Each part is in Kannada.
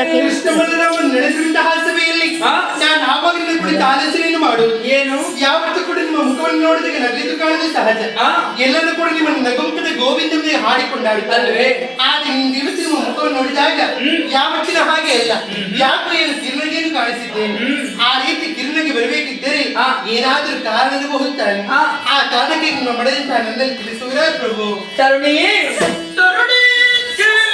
ನಿಗಲಕ್ಕೆ ಕೃಷ್ಣ ಬಲರಾಮನ್ ನಡೆಸಿದಂತಹ ಸಭೆಯಲ್ಲಿ ಹಾ? ನಾನು ಆವಾಗಿಂದ ಕುಳಿತು ಆಲೋಚನೆಯನ್ನು ಮಾಡು. ಏನು? ಯಾವತ್ತೂ ಕೂಡ ನಿಮ್ಮ ಮುಖವನ್ನು ನೋಡಿದಾಗ ನಗಲಿದ್ದು ಕಾಣುವುದು ಸಹಜ? ಎಲ್ಲರೂ ಕೂಡ ನಿಮ್ಮ ನಗುಮುಖದ ಗೋವಿಂದಮೇ ಹಾಡಿಕೊಂಡಾಡುತ್ತಾರೆ ಅಲ್ವೇ? ಆದ್ರೆ ನಿಮ್ ದಿವಸ ನಿಮ್ಮ ಮುಖವನ್ನು ನೋಡಿದಾಗ ಯಾವತ್ತಿನ ಹಾಗೆ ಅಲ್ಲ. ಯಾಕೋ ಏನು ಕಿರಣಗೇನು ಕಾಣಿಸಿದ್ದೇನೆ ಆ ರೀತಿ ಕಿರಣಗೆ ಬರಬೇಕಿದ್ದರೆ ಏನಾದರೂ ಏನಾದ್ರೂ ಕಾರಣಬಹುದು ತಾನೆ. ಆ ಕಾರಣಕ್ಕೆ ನಿಮ್ಮ ಮಡದಂತಹ ನನ್ನಲ್ಲಿ ತಿಳಿಸುವುದೇ ಪ್ರಭು. ತರುಣಿಯೇ. ತರುಣಿ ಕೇಳೆ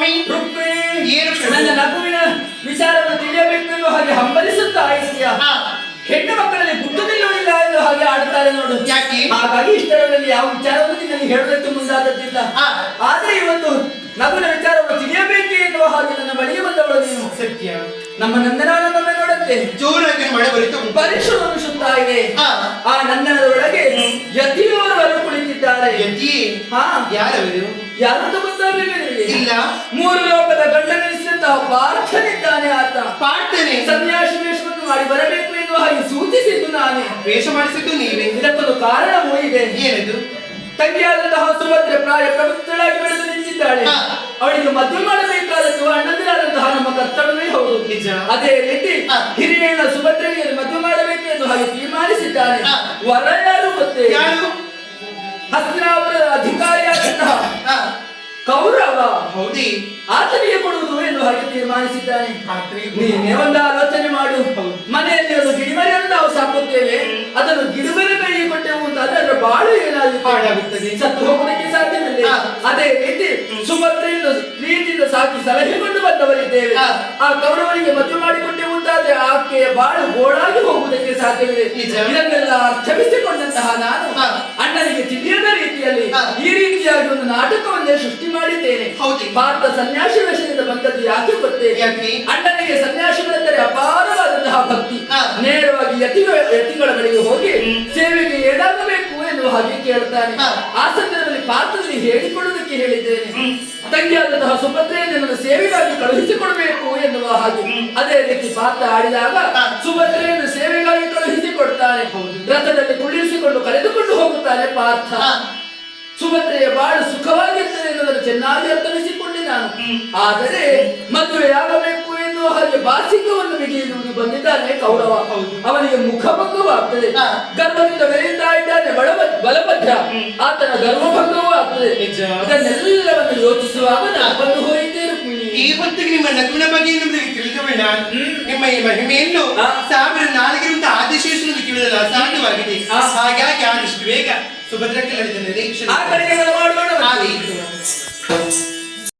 ಸ್ವಾಮಿ ರುಕ್ಮಿಣಿ ಏನು? ನನ್ನ ನಗುವಿನ ವಿಚಾರವನ್ನು ತಿಳಿಯಬೇಕು ಎನ್ನುವ ಹಾಗೆ ಹಂಬಲಿಸುತ್ತಾ ಇದೆಯಾ. ಹೆಣ್ಣು ಮಕ್ಕಳಲ್ಲಿ ನಿಲ್ಲುವುದಿಲ್ಲ ಎಂದು ಹಾಗೆ ಆಡುತ್ತಾರೆ ನೋಡು ಯಾಕೆ? ಹಾಗಾಗಿ ಇಷ್ಟರಲ್ಲಿ ಯಾವ ವಿಚಾರವನ್ನು ನಿನ್ನಲ್ಲಿ ಹೇಳಬೇಕು ಮುಂದಾದದ್ದಿಲ್ಲ. ಆದ್ರೆ ಇವತ್ತು ನಗುನ ವಿಚಾರವನ್ನು ತಿಳಿಯಬೇಕೆ ಎನ್ನುವ ಹಾಗೆ ನನ್ನ ಬಳಿಗೆ ಬಂದವಳು ನೀನು ಸತ್ಯ ನಮ್ಮ ನಂದನಾನಂದನ ಜೋರಾಗಿ ಮಳೆ ಬರಿತು ಪರಿಶ್ರಮಿಸುತ್ತಾ ಇದೆ. ಆ ನಂದನದ ಒಳಗೆ ಯತಿಯವರು ಕುಳಿತಿದ್ದಾರೆ. ಯತಿ? ಹಾ. ಯಾರವರು? ಯಾರು ಗೊತ್ತಾಗಲಿಲ್ಲ ನಿನಗೆ? ಇಲ್ಲ. ಮೂರು ಲೋಕದ ಗಂಡನೆನಿಸಿದಂತಹ ಪಾರ್ಥನಿದ್ದಾನೆ ಆತ. ಪಾರ್ಥನೆ? ಸನ್ಯಾಸಿ ವೇಷವನ್ನು ಮಾಡಿ ಬರಬೇಕು ಎಂದು ಹಾಗೆ ಸೂಚಿಸಿದ್ದು ನಾನೇ. ವೇಷ ಮಾಡಿಸಿದ್ದು ನೀವೇ? ಇದಕ್ಕೊಂದು ಕಾರಣವೂ ಇದೆ ಏನಿದು? ತಂಗಿಯಾದಂತಹ ಸುಭದ್ರೆ ಪ್ರಾಯ ಪ್ರಬುದ್ಧಳಾಗಿ ಬೆಳೆದು ನಿಂತಿದ್ದಾಳೆ. ಅವಳಿಗೆ ಮದುವೆ ಮಾಡಬೇಕಾದದ್ದು ಅಣ್ಣಂದಿರಾದಂತಹ ನಮ್ಮ ಕರ್ತವ್ಯವೇ ಹೌದು. ನಿಜ. ಅದೇ ರೀತಿ ವರಯರು ವರ ಯಾರು? ಗೊತ್ತೇ ಹಸ್ತಿನಾಪುರದ ಅಧಿಕಾರಿಯಾದಂತಹ ಕೌರವ. ಹೌದಿ. ಆತನಿಗೆ ಕೊಡುವುದು ಎಂದು ಹಾಗೆ ತೀರ್ಮಾನಿಸಿದ್ದಾನೆ. ನೀನೇ ಒಂದು ಆಲೋಚನೆ ಮಾಡು. ಮನೆಯಲ್ಲಿ ಒಂದು ಗಿಡಿಮರಿಯನ್ನು ನಾವು ಸಾಕುತ್ತೇವೆ. ಅದನ್ನು ಗಿಡಮರಿ ಕೈಗೆ ಕೊಟ್ಟೆವು ಅಂತ ಅದರ ಬಾಳು ಏನಾದರೂ ಹಾಳಾಗುತ್ತದೆ. ಸತ್ತು ಹೋಗುವುದಕ್ಕೆ ಸಾಧ್ಯವಿಲ್ಲ. ಅದೇ ರೀತಿ ಸುಭದ್ರೆಯನ್ನು ಪ್ರೀತಿಯಿಂದ ಸಲಹೆಗೊಂಡು ಬಂದವರಿದ್ದೇವೆ. ಆ ಕೌರವರಿಗೆ ಮದುವೆ ಮಾಡಿಕೊಂಡೆ ಅಂತಾದ್ರೆ ಆಕೆ ಬಾಳು ಗೋಳಾಗಿ ಹೋಗುವುದಕ್ಕೆ ಸಾಧ್ಯವಿದೆ. ಈ ಇದನ್ನೆಲ್ಲ ಅರ್ಥವಿಸಿಕೊಂಡಂತಹ ನಾನು ಅಣ್ಣನಿಗೆ ತಿಳಿಯದ ರೀತಿಯಲ್ಲಿ ಈ ರೀತಿಯಾಗಿ ಒಂದು ನಾಟಕವನ್ನೇ ಸೃಷ್ಟಿ ಮಾಡಿದ್ದೇನೆ. ಭಾರತ ಸನ್ಯಾಸಿ ವೇಷದಿಂದ ಬಂದದ್ದು ಯಾಕೆ ಗೊತ್ತೇ? ಅಣ್ಣನಿಗೆ ಸನ್ಯಾಸಿಗಳೆಂದರೆ ಅಪಾರವಾದಂತಹ ಭಕ್ತಿ. ನೇರವಾಗಿ ಯತಿಗಳ ಯತಿಗಳ ಬಳಿಗೆ ಹೋಗಿ ಸೇವೆಗೆ ಏಡಾಗಬೇಕು ಎಂದು ಹಾಗೆ ಕೇಳ್ತಾನೆ. ಆ ಸಂದರ್ಭದಲ್ಲಿ ಪಾತ್ರದಲ್ಲಿ ಹೇಳಿಕೊಳ್ಳುವುದಕ್ಕೆ ಹೇಳಿದ್ದೇನೆ. ತಂಗಿಯಾದಂತಹ ಸುಭದ್ರೆಯನ್ನು ನನ್ನ ಸೇವೆಗಾಗಿ ಕಳುಹಿಸಿಕೊಡಬೇಕು ಎನ್ನುವ ಹಾಗೆ ಅದೇ ರೀತಿ ಪಾತ್ರ ಆಡಿದಾಗ. ಸುಭದ್ರೆಯನ್ನು ಸೇವೆಗಾಗಿ ಕಳುಹಿಸಿಕೊಡ್ತಾನೆ. ರಥದಲ್ಲಿ ಕುಳ್ಳಿರಿಸಿಕೊಂಡು ಕರೆದುಕೊಂಡು ಹೋಗುತ್ತಾನೆ ಪಾರ್ಥ. ಸುಭದ್ರೆಯ ಬಾಳು ಸುಖವಾಗಿರ್ತದೆ ಎನ್ನುವುದನ್ನು ಚೆನ್ನಾಗಿ ಅರ್ಥವಿಸಿಕೊಂಡೆ ನಾನು. ಆದರೆ ಮದುವೆಯಾಗಬೇಕು ಎನ್ನುವ ಹಾಗೆ ಬಾಸಿಕವನ್ನು ಬಿಗಿಯುವುದು ಬಂದಿದ್ದಾನೆ ಕೌರವ. ಅವನಿಗೆ ಮುಖಭಂಗವಾಗ್ತದೆ ಗರ್ಭದಿಂದ ಬೆರೆಯುತ್ತಾ ಇದ್ದಾನೆ ಬಲಭ ಬಲಭದ್ರ. ಆತನ ಗರ್ವಭಂಗವೂ ಆಗ್ತದೆ ನಿಜ. ಇದನ್ನೆಲ್ಲವನ್ನು ಯೋಚಿಸುವಾಗ ನಾನು ಬಂದು ಹೋಯಿತೇ ರುಕ್ಮಿಣಿ. ಈ ಹೊತ್ತಿಗೆ ನಿಮ್ಮ ನಗುವಿನ ಬಗ್ಗೆ ನಿಮಗೆ ತಿಳಿದುಬೇಡ ನಿಮ್ಮ ಈ ಮಹಿಮೆಯನ್ನು. ಸಾವಿರ ನಾಲ್ಕರಿಂದ ಆದಿಶೇಷನಿಗೆ ತಿಳಿದಲ್ಲ ಸಾಧ್ಯವಾಗಿದೆ. ಹಾಗಾಗಿ ಆದಷ್ಟು ಬೇಗ ಸುಭದ್ರಕ್ಕೆ ನಡೆದ ನಿರೀಕ್ಷೆ ಆ ಕಡೆಗೆ ಮಾಡೋಣ